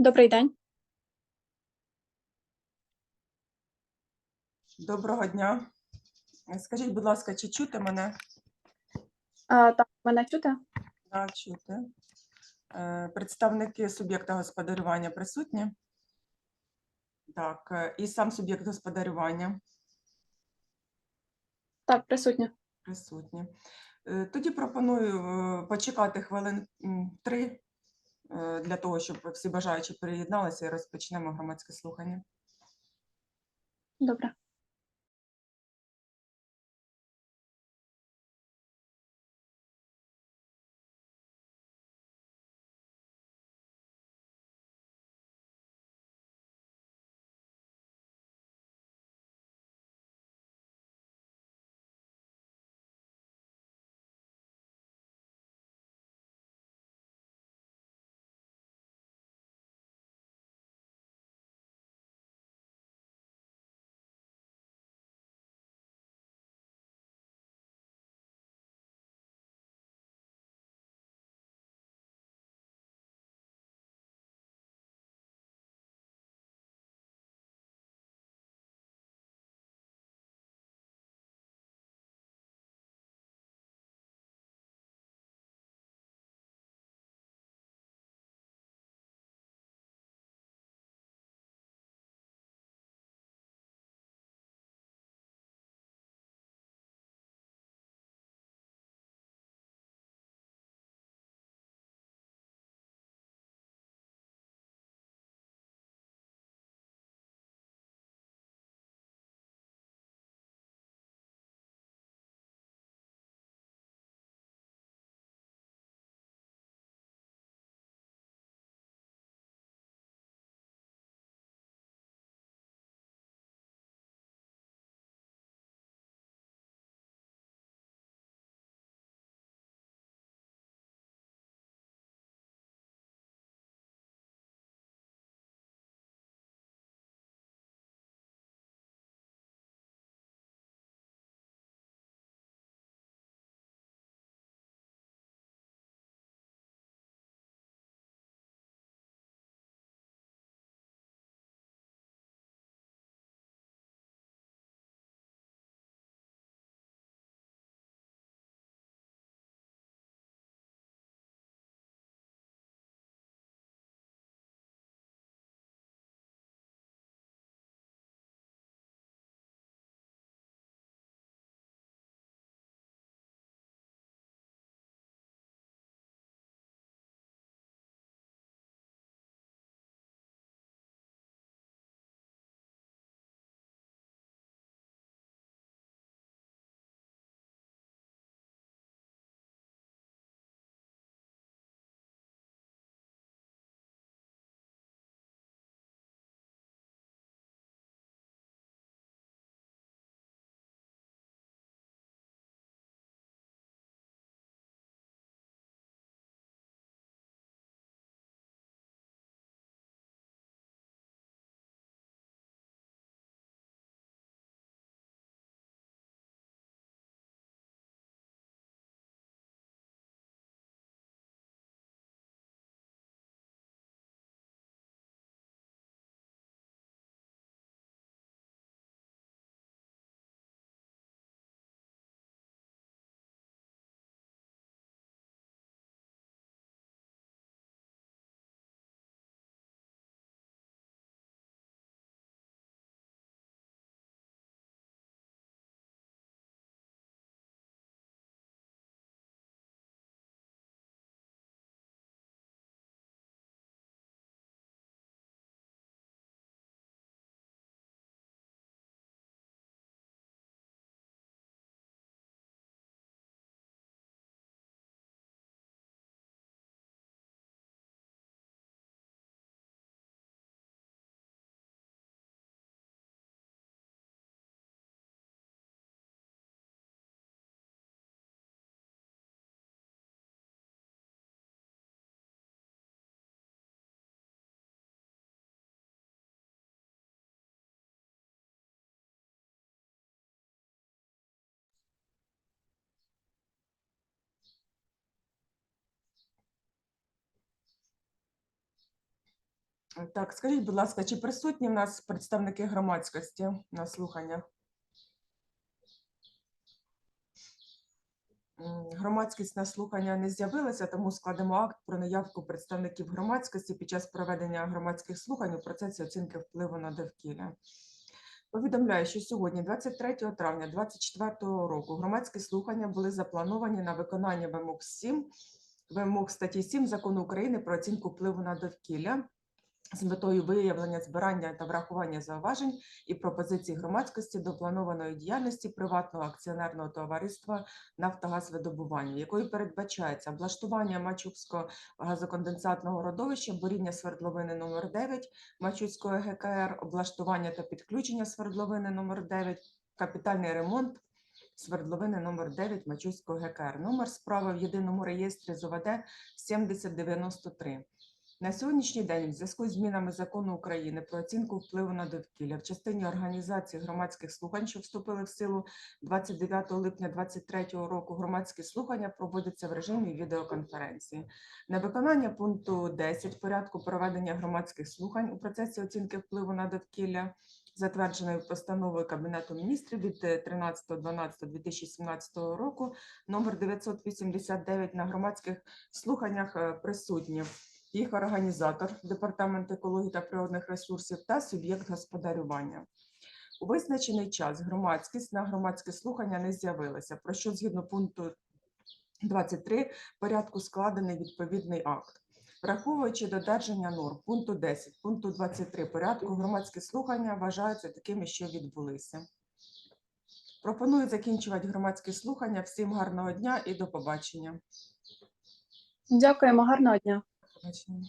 Добрий день. Доброго дня. Скажіть, будь ласка, чи чути мене? А, так, мене чути? Да, чути. Е, Представники суб'єкта господарювання присутні? Так, е, і сам суб'єкт господарювання Так, присутня. присутні. Е, Тоді пропоную почекати хвилин три для того, щоб всі бажаючі приєдналися і розпочнемо громадське слухання. Добре. Так, скажіть, будь ласка, чи присутні в нас представники громадськості на слуханнях? Громадськість на слухання не з'явилася, тому складемо акт про наявку представників громадськості під час проведення громадських слухань у процесі оцінки впливу на довкілля. Повідомляю, що сьогодні, 23 травня 2024 року, громадські слухання були заплановані на виконання вимог 7, вимог статті 7 Закону України про оцінку впливу на довкілля з метою виявлення, збирання та врахування зауважень і пропозицій громадськості до планованої діяльності приватного акціонерного товариства «Нафтогазвидобування», якою передбачається облаштування Мачукського газоконденсатного родовища, буріння свердловини номер 9 Мачуцького ГКР, облаштування та підключення свердловини номер 9 капітальний ремонт свердловини номер 9 Мачуцького ГКР. Номер справи в єдиному реєстрі з ОВД 7093. На сьогоднішній день, в зв'язку з змінами закону України про оцінку впливу на довкілля в частині організації громадських слухань, що вступили в силу 29 липня 2023 року, громадські слухання проводяться в режимі відеоконференції. На виконання пункту 10 порядку проведення громадських слухань у процесі оцінки впливу на довкілля, затвердженої постановою Кабінету міністрів від е, 13.12.2017 року, номер 989 на громадських слуханнях е, присутні їх організатор, департамент екології та природних ресурсів та суб'єкт господарювання. У визначений час громадськість на громадське слухання не з'явилася, про що згідно пункту 23 порядку складений відповідний акт. Враховуючи додержання норм пункту 10, пункту 23 порядку, громадські слухання вважаються такими, що відбулися. Пропоную закінчувати громадські слухання. Всім гарного дня і до побачення. Дякуємо, гарного дня. Побачення.